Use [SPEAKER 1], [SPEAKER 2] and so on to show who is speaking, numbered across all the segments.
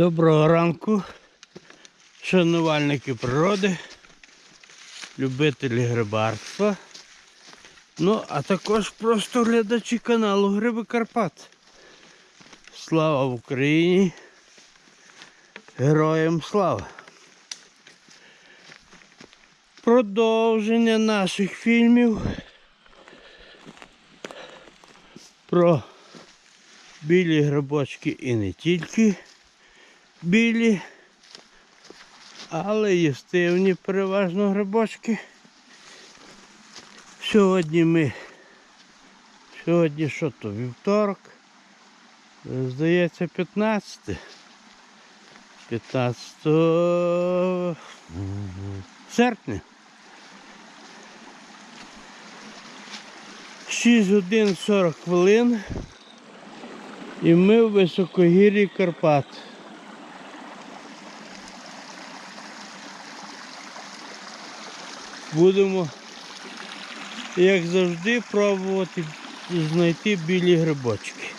[SPEAKER 1] Доброго ранку, шанувальники природи, любителі грибарства. Ну, а також просто глядачі каналу Гриби Карпат. Слава Україні! Героям слава! Продовження наших фільмів про білі грибочки і не тільки білі, але їстивні переважно грибочки. Сьогодні ми, сьогодні що то, вівторок, здається, 15. 15 серпня. 6 годин 40 хвилин. І ми в високогір'ї Карпат. Будемо, як завжди, пробувати знайти білі грибочки.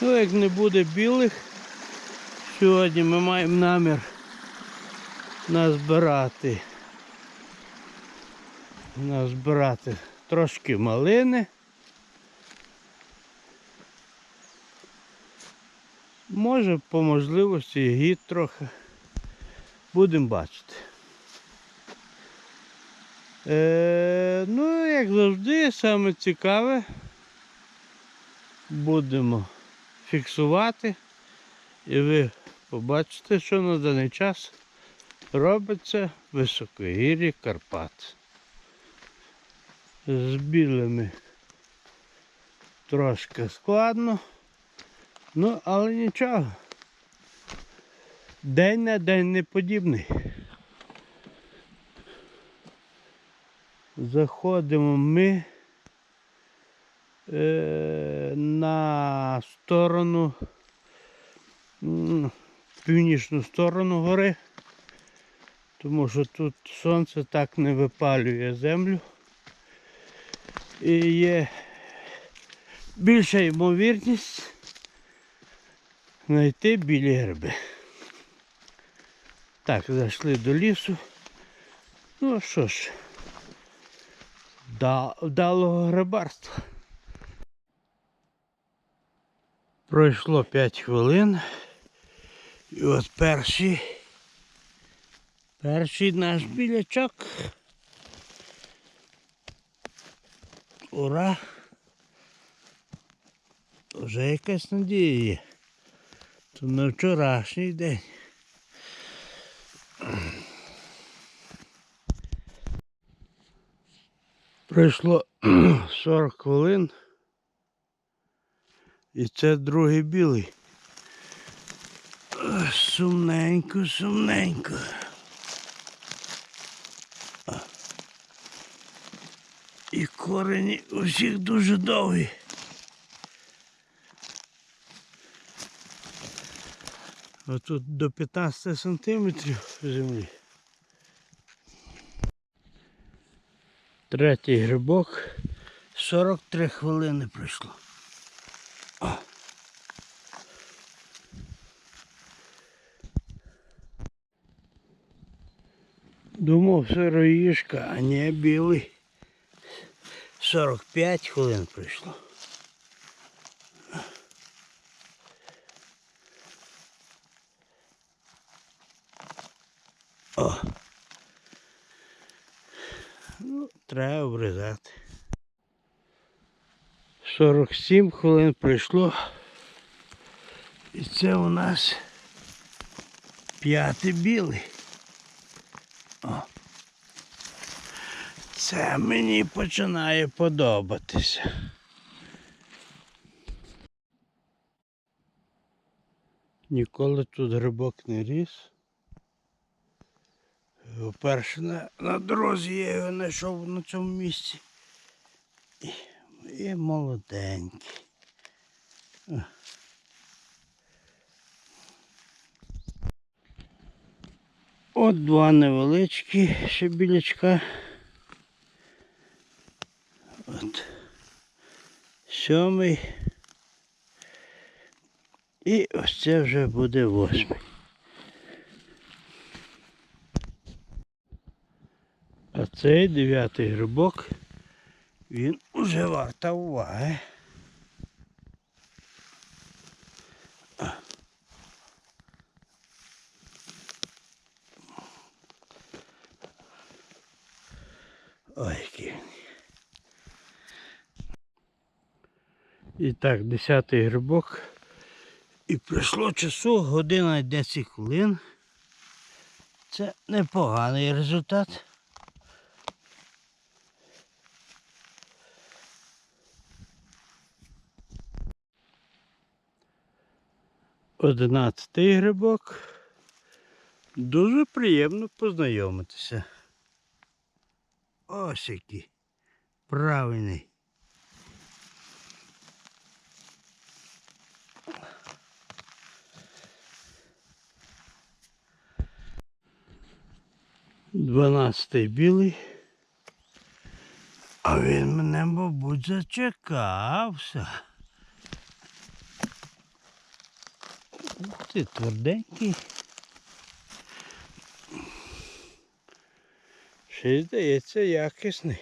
[SPEAKER 1] Ну, як не буде білих, сьогодні ми маємо намір назбирати. Назбирати трошки малини. Може по можливості гід трохи. Будемо бачити. Е, ну, як завжди, саме цікаве будемо фіксувати і ви побачите, що на даний час робиться в високогір'ї Карпат. З білими трошки складно. Ну, але нічого. День на день не подібний. Заходимо ми е, на сторону, північну сторону гори, тому що тут сонце так не випалює землю. І є більша ймовірність знайти білі гриби. Так, зайшли до лісу. Ну що ж, да- вдалого грибарства. Пройшло 5 хвилин. І от перший, перший наш білячок. Ура! Вже якась надія є. То на вчорашній день. Пройшло 40 хвилин. І це другий білий. Сумненько, сумненько. І корені у всіх дуже довгі. Отут до 15 сантиметрів землі. Третій грибок. 43 хвилини пройшло. О. Думав, сироїшка, а не білий. 45 хвилин пройшло. Треба обрізати. 47 хвилин пройшло. І це у нас п'ятий білий. О. Це мені починає подобатися. Ніколи тут грибок не ріс. Вперше на, на дорозі я його знайшов на цьому місці. І, і молоденький. От два невеличкі ще білячка. От. Сьомий. І ось це вже буде восьмий. А цей дев'ятий грибок, він уже варта уваги. Ой, який. І так, десятий грибок. І пройшло часу година і 10 хвилин. Це непоганий результат. Одинадцятий грибок. Дуже приємно познайомитися. Ось який правильний. Дванадцятий білий. А він мене, мабуть, зачекався. Ух ти, тверденький. Ще здається якісний.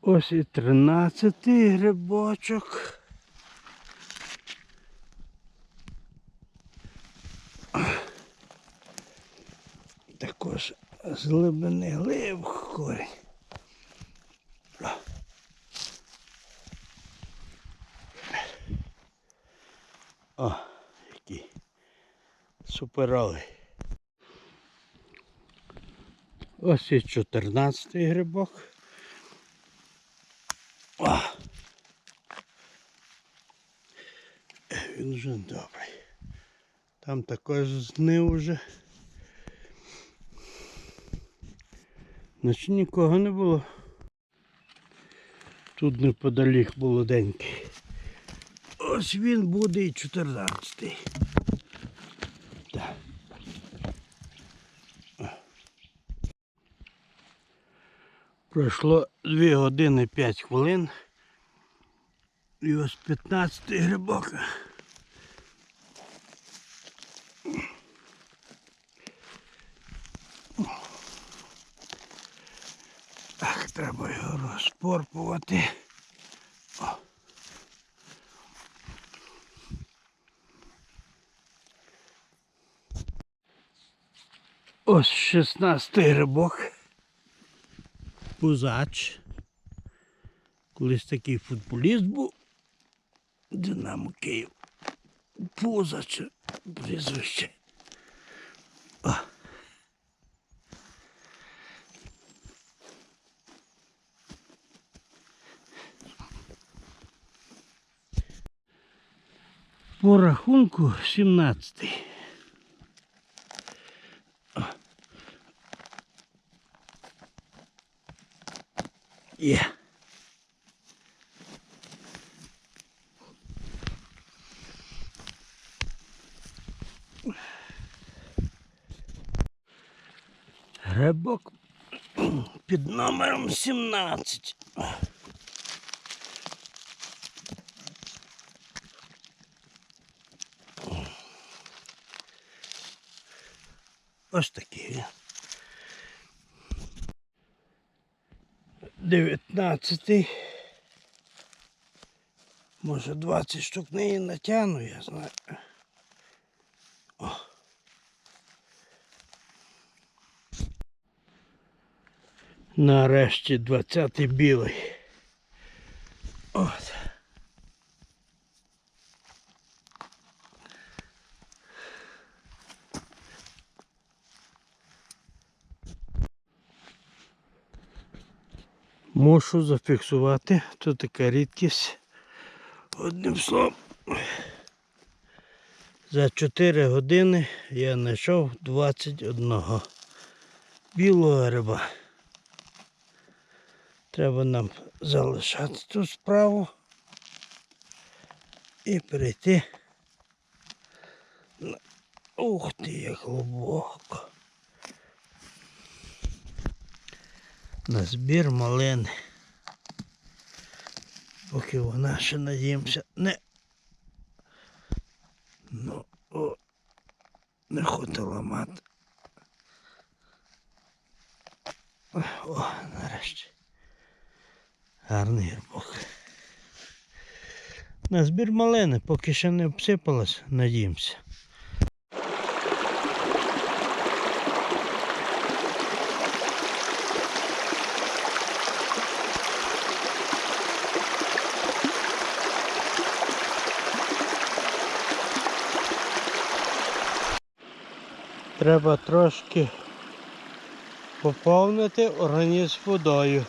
[SPEAKER 1] Ось і тринадцятий грибочок. Також з глибини глиб корінь. О, який суперовий. Ось і 14 грибок. О. Е, Він вже добрий. Там також знив уже. Наче нікого не було. Тут неподалік молоденький. Ось він буде і 14. Так. Пройшло 2 години 5 хвилин. І ось 15 грибок. Так, треба його розпорпувати. Ось 16 грибок. Пузач. Колись такий футболіст був. Динамо Київ. Пузач прізвище. О. По рахунку 17. Є. Грибок під номером 17. Ось такий він. Дев'ятнадцятий. Може 20 штук неї натягну, я знаю. О. Нарешті 20-й білий. От. Мушу зафіксувати, то така рідкість. Одним словом, за 4 години я знайшов 21 білого риба. Треба нам залишати ту справу і перейти. Ух ти, як глибоко. На збір малини. Поки вона ще надіємося не Ну, о, не хочу ламати. О, нарешті. Гарний гірбок. На збір малини, поки ще не обсипалась, надіємося. Треба трошки поповнити організм водою.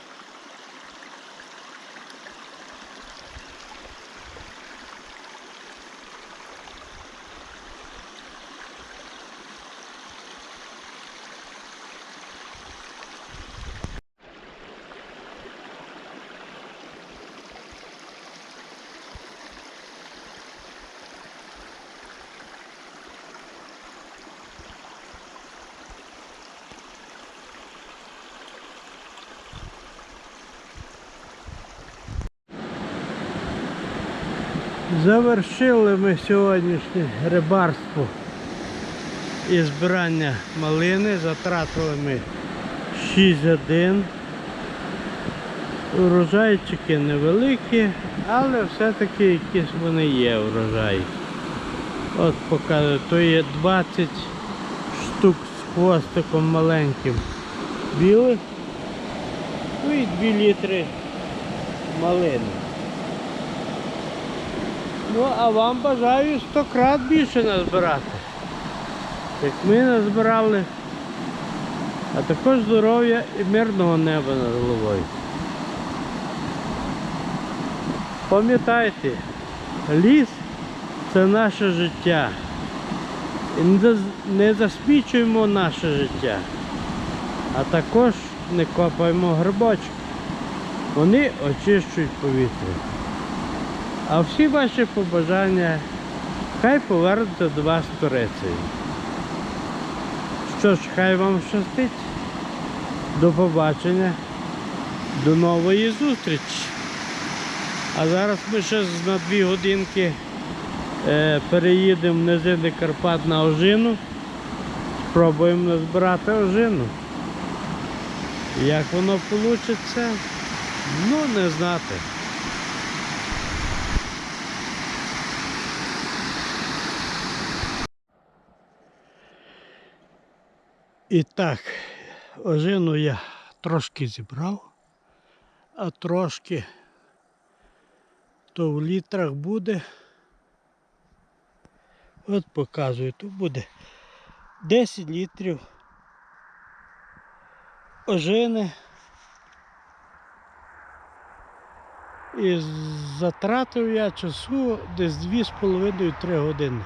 [SPEAKER 1] Завершили ми сьогоднішнє рибарство і збирання малини. Затратили ми 6 годин. Урожайчики невеликі, але все-таки якісь вони є урожаї. От показую, то є 20 штук з хвостиком маленьким білих. Ну і 2 літри малини. Ну, а вам бажаю 100 крат більше назбирати. Як ми назбирали. А також здоров'я і мирного неба над головою. Пам'ятайте, ліс це наше життя. І не зас- засмічуємо наше життя, а також не копаємо грибочки. Вони очищують повітря. А всі ваші побажання хай повернуться до вас Турецею. Що ж, хай вам щастить. До побачення. До нової зустрічі. А зараз ми ще на дві годинки е, переїдемо в низини Карпат на ожину. Спробуємо назбирати ожину. Як воно вийде, ну не знати. І так, ожину я трошки зібрав, а трошки то в літрах буде. От показую, тут буде 10 літрів ожини. І затратив я часу десь 2,5-3 години.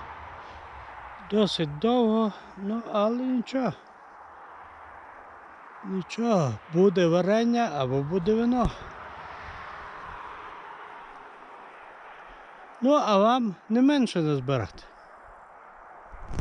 [SPEAKER 1] Досить довго, ну але нічого. Нічого, буде варення або буде вино. Ну, а вам не менше назбирати.